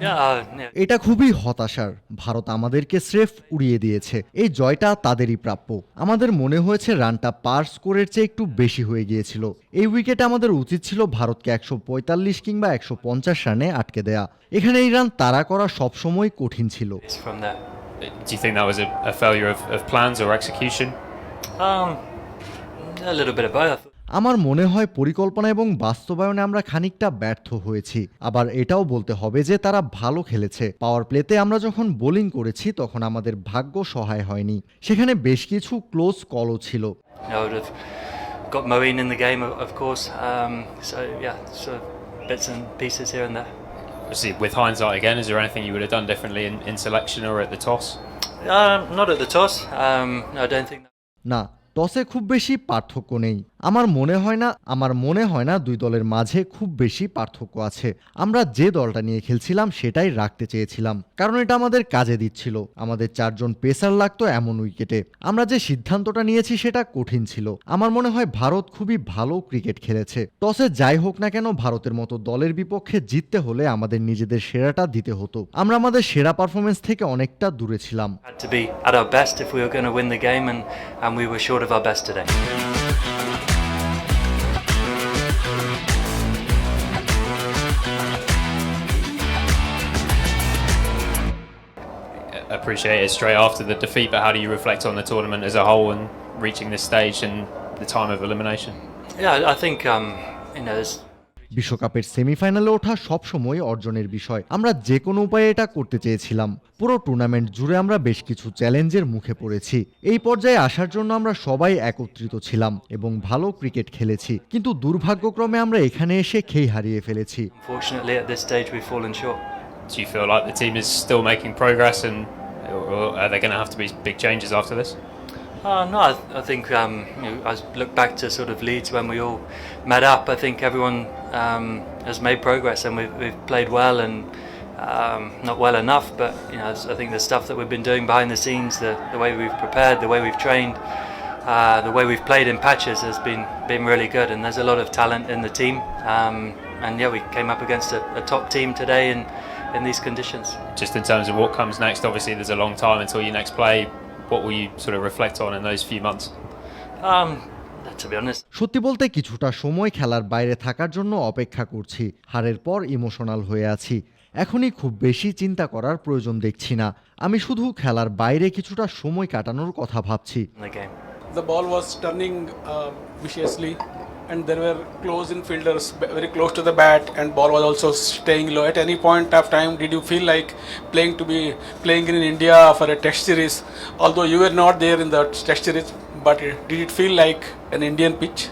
Uh. এটা খুবই হতাশার ভারত আমাদেরকে স্রেফ উড়িয়ে দিয়েছে এই জয়টা তাদেরই প্রাপ্য আমাদের মনে হয়েছে রানটা পার স্কোরের চেয়ে একটু বেশি হয়ে গিয়েছিল এই উইকেটে আমাদের উচিত ছিল ভারতকে একশো পঁয়তাল্লিশ কিংবা একশো পঞ্চাশ রানে আটকে দেয়া এখানে এই রান তাড়া করা সবসময় কঠিন ছিল It's from there. Do you think that was a, a failure of, of plans or execution? Um, a little bit of both. আমার মনে হয় পরিকল্পনা এবং বাস্তবায়নে আমরা খানিকটা ব্যর্থ হয়েছি। আবার এটাও বলতে হবে যে তারা ভালো খেলেছে। পাওয়ার প্লেতে আমরা যখন বোলিং করেছি তখন আমাদের ভাগ্য সহায় হয়নি। সেখানে বেশ কিছু ক্লোজ কলও ছিল। না টসে খুব বেশি পার্থক্য নেই। আমার মনে হয় না, আমার মনে হয় না দুই দলের মাঝে খুব বেশি পার্থক্য আছে। আমরা যে দলটা নিয়ে খেলছিলাম সেটাই রাখতে চেয়েছিলাম, কারণ এটা আমাদের কাজে দিচ্ছিল। আমাদের চারজন পেসার লাগতো এমন উইকেটে। আমরা যে সিদ্ধান্তটা নিয়েছি সেটা কঠিন ছিল। আমার মনে হয় ভারত খুবই ভালো ক্রিকেট খেলেছে। টসে যাই হোক না কেন ভারতের মতো দলের বিপক্ষে জিততে হলে আমাদের নিজেদের সেরাটা দিতে হতো। আমরা আমাদের সেরা পারফরমেন্স থেকে অনেকটা দূরে ছিলাম। We were short of our best today. Appreciate it straight after the defeat, but how do you reflect on the tournament as a whole and reaching this stage and the time of elimination? Yeah, I- think um, you know. There's, বিশ্বকাপের সেমিফাইনালে ওঠা সবসময় অর্জনের বিষয় আমরা যে কোনো উপায়ে এটা করতে চেয়েছিলাম পুরো টুর্নামেন্ট জুড়ে আমরা বেশ কিছু চ্যালেঞ্জের মুখে পড়েছি এই পর্যায়ে আসার জন্য আমরা সবাই একত্রিত ছিলাম এবং ভালো ক্রিকেট খেলেছি কিন্তু দুর্ভাগ্যক্রমে আমরা এখানে এসে খেই হারিয়ে ফেলেছি unfortunately, at this stage, we've fallen short. Do you feel like the team is still making progress and or are there going to have to be big changes after this? Uh, no, I, I think um, you know, I look back to sort of Leeds when we all met up. I think everyone um, has made progress and we've, we've played well and um, not well enough. But you know, I think the stuff that we've been doing behind the scenes, the, the way we've prepared, the way we've trained, uh, the way we've played in patches has been been really good. And there's a lot of talent in the team. Um, and yeah, we came up against a, a top team today in in these conditions. Just in terms of what comes next, obviously there's a long time until you next play. What will you sort of reflect on in those few months? Um, to be honest, সত্যি বলতে কিছুটা সময় খেলার বাইরে থাকার জন্য অপেক্ষা করছি হারের পর ইমোশনাল হয়ে আছি এখনই খুব বেশি চিন্তা করার প্রয়োজন দেখছি না আমি শুধু খেলার বাইরে কিছুটা সময় কাটানোর কথা ভাবছি in the game. the ball was turning uh, viciously and there were close infielders very close to the bat and ball was also staying low. At any point of time did you feel like playing to be playing in india for a test series? Although you were not there in the test series but uh, did it feel like an indian pitch?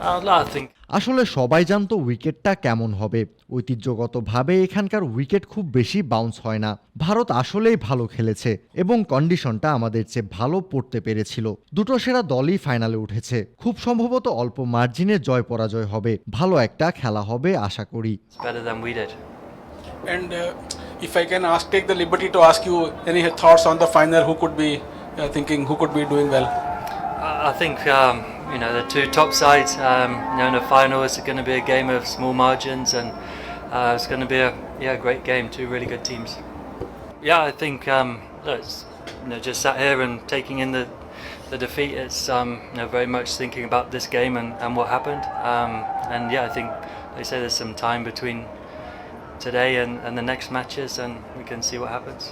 Uh, no, I think আসলে সবাই জানতো উইকেটটা কেমন হবে। ঐতিহ্যগতভাবে এখানকার wicket খুব বেশি bounce হয় না। ভারত আসলেই ভালো খেলেছে এবং কন্ডিশনটা আমাদের চেয়ে ভালো পড়তে পেরেছিল। দুটো সেরা দলই ফাইনালে উঠেছে। খুব সম্ভবত অল্প মার্জিনে জয় পরাজয় হবে। ভালো একটা খেলা হবে আশা করি। It's better than we did. and uh, if i can ask take the liberty to ask you any thoughts on the final who could be uh, thinking who could be doing well? I I think um, you know the two top sides. Um, you know, in the final, it's going to be a game of small margins, and uh, it's going to be a yeah great game. Two really good teams. Yeah, I think um, look, you know just sat here and taking in the the defeat. It's um, you know very much thinking about this game and, and what happened. Um, and yeah, I think they say there's some time between today and, and the next matches, and we can see what happens.